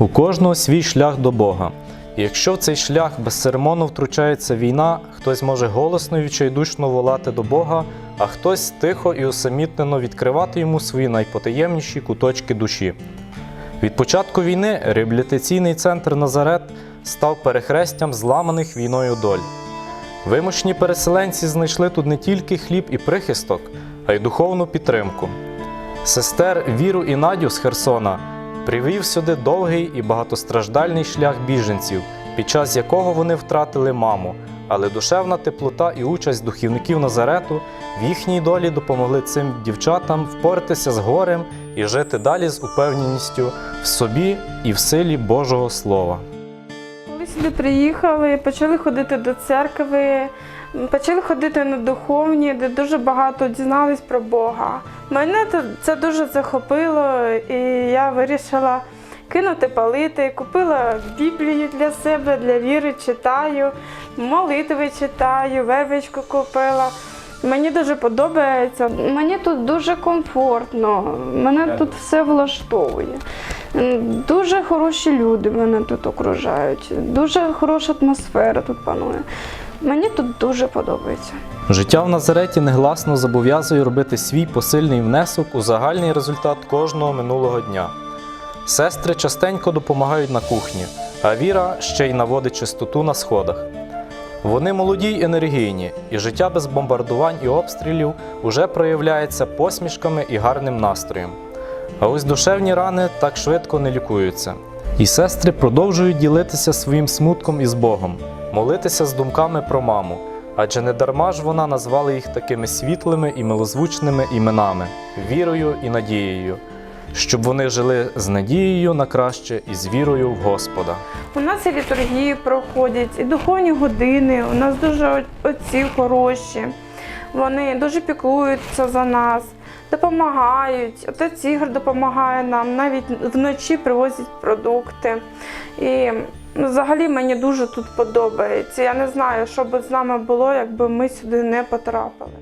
У кожного свій шлях до Бога. І якщо в цей шлях безцеремонно втручається війна, хтось може голосно і відчайдушно волати до Бога, а хтось тихо і усамітнено відкривати йому свої найпотаємніші куточки душі. Від початку війни реабілітаційний центр Назарет став перехрестям зламаних війною доль. Вимушені переселенці знайшли тут не тільки хліб і прихисток, а й духовну підтримку. Сестер Віру і Надю з Херсона привів сюди довгий і багатостраждальний шлях біженців, під час якого вони втратили маму, але душевна теплота і участь духівників Назарету в їхній долі допомогли цим дівчатам впоратися з горем і жити далі з упевненістю в собі і в силі Божого Слова. Сюди приїхали, почали ходити до церкви, почали ходити на духовні, де дуже багато дізнались про Бога. Мене це дуже захопило, і я вирішила кинути палити, купила Біблію для себе, для віри читаю, молитви читаю, вервичку купила. Мені дуже подобається. Мені тут дуже комфортно, мене тут все влаштовує. Дуже хороші люди мене тут окружають, дуже хороша атмосфера тут панує. Мені тут дуже подобається. Життя в Назареті негласно зобов'язує робити свій посильний внесок у загальний результат кожного минулого дня. Сестри частенько допомагають на кухні, а Віра ще й наводить чистоту на сходах. Вони молоді й енергійні, і життя без бомбардувань і обстрілів уже проявляється посмішками і гарним настроєм. А ось душевні рани так швидко не лікуються. І сестри продовжують ділитися своїм смутком із Богом, молитися з думками про маму, адже не дарма ж вона назвала їх такими світлими і милозвучними іменами, вірою і надією, щоб вони жили з надією на краще і з вірою в Господа. У нас і літургії проходять, і духовні години. У нас дуже отці хороші. Вони дуже піклуються за нас, допомагають. Отець Ігор допомагає нам, навіть вночі привозять продукти. І взагалі мені дуже тут подобається. Я не знаю, що б з нами було, якби ми сюди не потрапили.